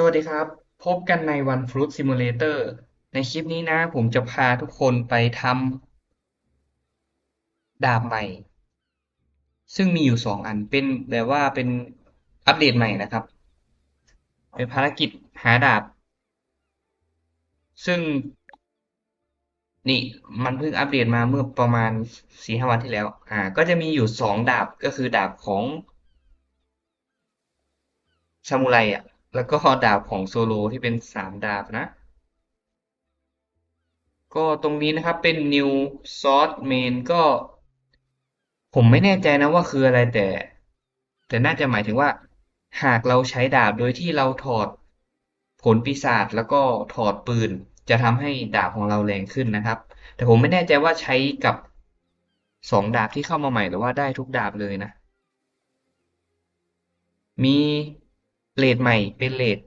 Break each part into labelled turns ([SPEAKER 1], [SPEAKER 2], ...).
[SPEAKER 1] สวัสดีครับ พบกันใน One Fruit Simulator ในคลิปนี้นะ ผมจะพาทุกคนไปทำดาบใหม่ ซึ่งมีอยู่สองอันเป็นแบบว่าเป็นอัปเดตใหม่นะครับ เป็นภารกิจหาดาบ ซึ่ง นี่มันเพิ่งอัปเดตมาเมื่อประมาณสี่ห้าวันที่แล้ว อ่า ก็จะมีอยู่สองดาบก็คือดาบของซามูไรอะ แล้วก็ดาบของโซโลที่เป็นสามดาบนะ ก็ตรงนี้นะครับเป็น new source main ก็ ผมไม่แน่ใจนะว่าคืออะไรแต่ แต่น่าจะหมายถึงว่า หากเราใช้ดาบโดยที่เราถอดผลปีศาจแล้วก็ถอดปืน จะทำให้ดาบของเราแรงขึ้นนะครับ แต่ผมไม่แน่ใจว่าใช้กับสองดาบที่เข้ามาใหม่หรือว่าได้ทุกดาบเลยนะ มี เลทใหม่เป็นเลท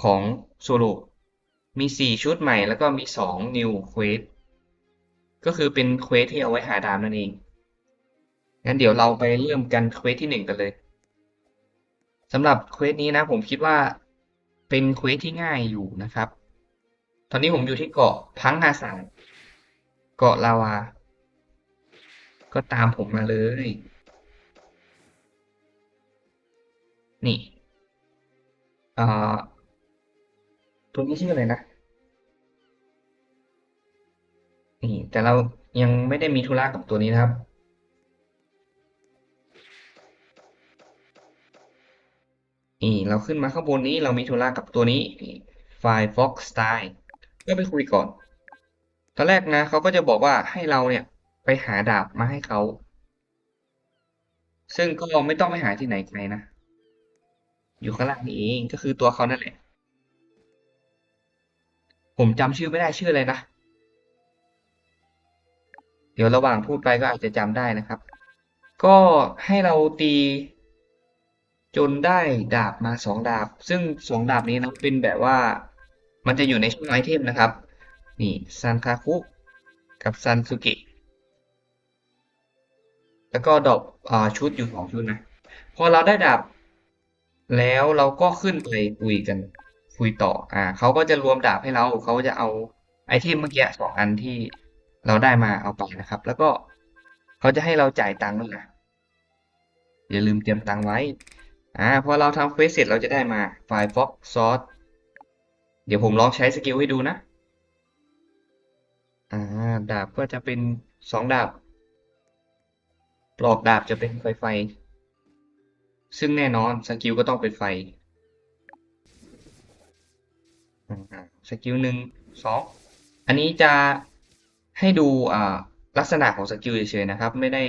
[SPEAKER 1] ของโซโลมีสี่ชุดใหม่แล้วก็มีสองนิวเควสก็คือเป็นเควสที่เอาไว้หาดาวนั่นเอง งั้นเดี๋ยวเราไปเริ่มกันเควสที่หนึ่งกันเลยสำหรับเควสนี้นะผมคิดว่าเป็นเควสที่ง่ายอยู่นะครับ ตอนนี้ผมอยู่ที่เกาะพังฮาซานเกาะลาวา ก็ตามผมมาเลย นี่ อ่า ตัวนี้ชื่ออะไรนะ นี่ แต่เรายังไม่ได้มีธุระกับตัวนี้นะครับ นี่เราขึ้นมาข้างบนนี้เรามีธุระกับตัวนี้ไฟล์ Fox Style ก็ไปคุยก่อน ตอนแรกนะเขาก็จะบอกว่าให้เราเนี่ยไปหาดาบมาให้เขา ซึ่งก็ไม่ต้องไปหาที่ไหนไกลนะ อยู่ข้างล่างนี่เองก็คือตัวเขานั่นแหละ ผมจำชื่อไม่ได้ชื่ออะไรนะ เดี๋ยวระหว่างพูดไปก็อาจจะจำได้นะครับ ก็ให้เราตีจนได้ดาบมาสองดาบ ซึ่งสองดาบนี้นะเป็นแบบว่า มันจะอยู่ในช่องไอเทมนะครับ นี่ซันคาคุกับซันสุกะแล้วก็ดอกอชุดอยู่สองชุดนะ พอเราได้ดาบ แล้วเราก็ขึ้นไปคุยกันคุยต่อ อ่าเขาก็จะรวมดาบให้เราเขาจะเอาไอเทมเมื่อกี้สองอันที่เราได้มาเอาไปนะครับ แล้วก็เขาจะให้เราจ่ายตังค์ด้วยนะอย่าลืมเตรียมตังค์ไว้ อ่าพอเราทำเควสเสร็จเราจะได้มาไฟล์ Fox Source เดี๋ยวผมลองใช้สกิลให้ดูนะ อ่า ดาบก็จะเป็นสองดาบปลอกดาบจะเป็นไฟไฟ ซึ่งแน่นอนสกิลก็ต้องเป็นไฟสกิลหนึ่งสองอันนี้จะให้ดูลักษณะของสกิลเฉยๆนะครับ ไม่ได้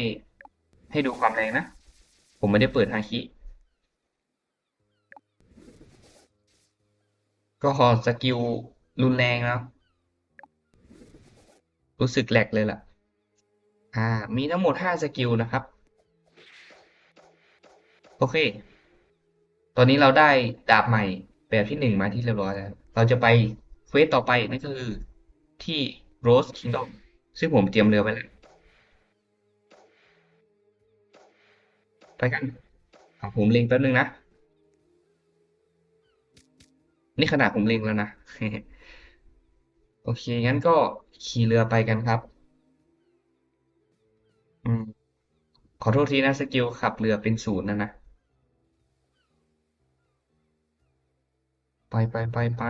[SPEAKER 1] ให้ดูความแรงนะ ผมไม่ได้เปิดฮาคิก็พอสกิลรุนแรงแล้วรู้สึกแหลกเลยล่ะ อ่า มีทั้งหมดห้าสกิลนะครับ โอเค ตอนนี้เราได้ดาบใหม่แบบที่หนึ่งมาที่เรียบร้อยแล้ว เราจะไปเควสต่อไปนั่นก็คือที่ Rose Kingdom ซึ่งผมเตรียมเรือไว้แล้ว ไปกันผมเล็งแป๊บนึงนะ นี่ขนาดผมเล็งแล้วนะ โอเค งั้นก็ขี่เรือไปกันครับ อืมขอโทษทีนะสกิลขับเรือเป็นศูนย์นะนะ ไปไปไปไป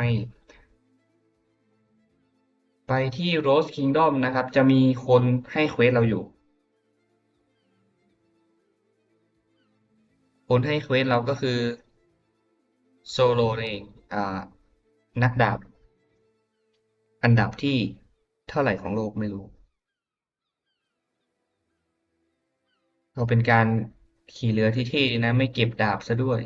[SPEAKER 1] ไปที่ Rose Kingdom นะครับ จะมีคนให้เควสเราอยู่ คนให้เควสเราก็คือโซโลเองอ่า นักดาบ อันดับที่เท่าไหร่ของโลกไม่รู้ก็เป็นการขี่เรือที่เท่นะ ไม่เก็บดาบซะด้วย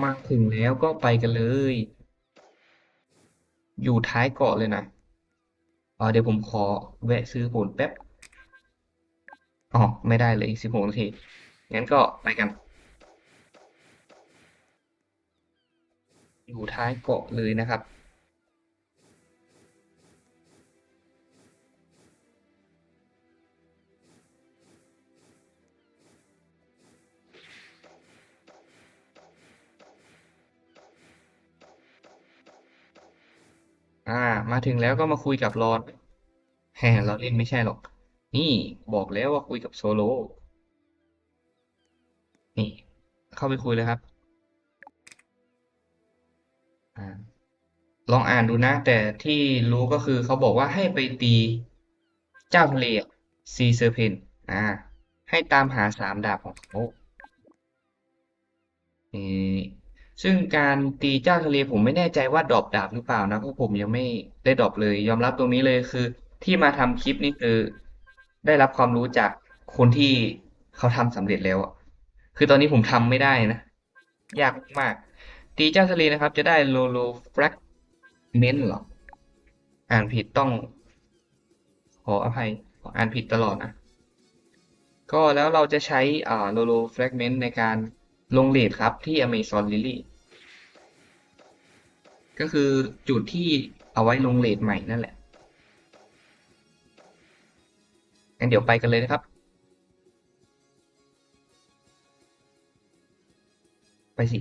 [SPEAKER 1] มาถึงแล้วก็ไปกันเลย อยู่ท้ายเกาะเลยนะอ่าเดี๋ยวผมขอแวะซื้อผลแป๊บอ๋อไม่ได้เลยสิบหกนาที งั้นก็ไปกัน อยู่ท้ายเกาะเลยนะครับ อ่า มาถึงแล้วก็มาคุยกับรอนแฮเราเล่นไม่ใช่หรอก นี่บอกแล้วว่าคุยกับโซโล นี่ เข้าไปคุยเลยครับอลองอ่านดูนะ แต่ที่รู้ก็คือเขาบอกว่าให้ไปตีเจ้าทะเลซีเซอร์เพนอ่า ให้ตามหาสามดาบของเขานี่ ซึ่งการตีเจ้าทะเลผมไม่แน่ใจว่าดรอปดาบหรือเปล่านะเพราะผมยังไม่ได้ดรอปเลย ยอมรับตรงนี้เลยคือ ที่มาทำคลิปนี่คือ ได้รับความรู้จากคนที่เขาทำสำเร็จแล้วอะคือตอนนี้ผมทำไม่ได้นะ ยากมาก ตีเจ้าทะเลนะครับ จะได้โลโลแฟรกเมนต์หรอ อ่านผิดต้อง ขออภัยออ่านผิดตลอดนะ ก็แล้วเราจะใช้อ่าโลโลแฟรกเมนต์ในการลงเลทครับที่ Amazon Lily ก็คือจุดที่เอาไว้ลงเลทใหม่นั่นแหละงั้นเดี๋ยวไปกันเลยนะครับ ไปสิ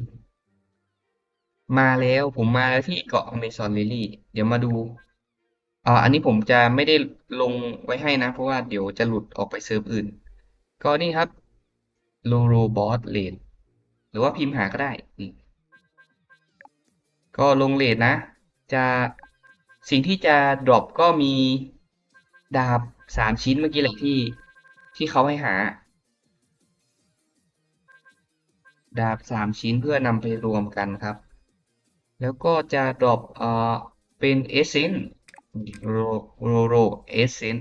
[SPEAKER 1] มาแล้วผมมาแล้วที่เกาะ Amazon Lily เดี๋ยวมาดูอ่าอันนี้ผมจะไม่ได้ลงไว้ให้นะ เพราะว่าเดี๋ยวจะหลุดออกไปเซิร์ฟอื่น ก็นี่ครับ l o r o b o s Lane หรือว่าพิมพ์หาก็ได้นี่ ก็ลงเลทนะ จะสิ่งที่จะดรอปก็มีดาบสามชิ้นเมื่อกี้แหละที่ที่เขาให้หา ดาบสามชิ้นเพื่อนำไปรวมกันครับ แล้วก็จะดรอปเอ่อเป็นเอเซนโรโรโรเอเซน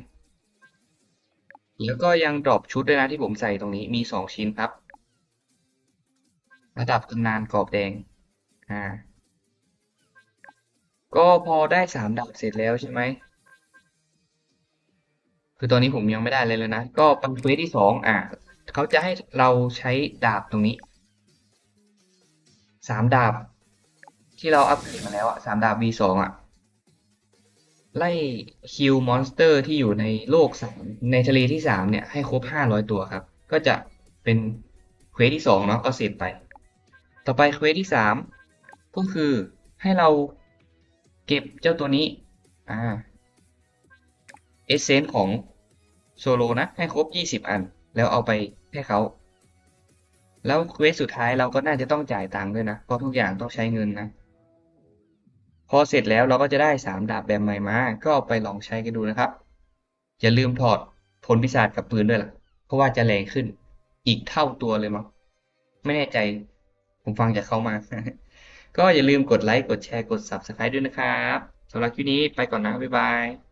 [SPEAKER 1] แล้วก็ยังดรอปชุดด้วยนะที่ผมใส่ตรงนี้มีสองชิ้นครับ ระดับตำนานกรอบแดงอ่า ก็พอได้สามดาบเสร็จแล้วใช่ไหม คือตอนนี้ผมยังไม่ได้เลยเลยนะ ก็ปันเควสที่สองอ่าเขาจะให้เราใช้ดาบตรงนี้สามดาบ ที่เราอัปเกรดมาแล้วอะสามดาบ V2 อะ ไล่คิวมอนสเตอร์ที่อยู่ในโลกสามในทะเลที่สามเนี่ยให้ครบห้าร้อยตัวครับ ก็จะเป็นเควสที่สองเนาะก็เสร็จไป ต่อไปเควสที่สามก็คือให้เรา เก็บเจ้าตัวนี้ อ่า เอเซนของโซโลนะ ให้ครบ 20 อัน แล้วเอาไปให้เขา แล้วเควสสุดท้ายเราก็น่าจะต้องจ่ายตังค์ด้วยนะ เพราะทุกอย่างต้องใช้เงินนะ พอเสร็จแล้วเราก็จะได้ 3 ดาบแบบใหม่มา ก็เอาไปลองใช้กันดูนะครับ อย่าลืมถอดผลพิศาจกับปืนด้วยล่ะ เพราะว่าจะแรงขึ้นอีกเท่าตัวเลยมั้ง ไม่แน่ใจ ผมฟังจากเขามา ก็อย่าลืมกดไลค์ กดแชร์ กด Subscribe ด้วยนะครับสำหรับคลิปนี้ไปก่อนนะ บ๊ายบาย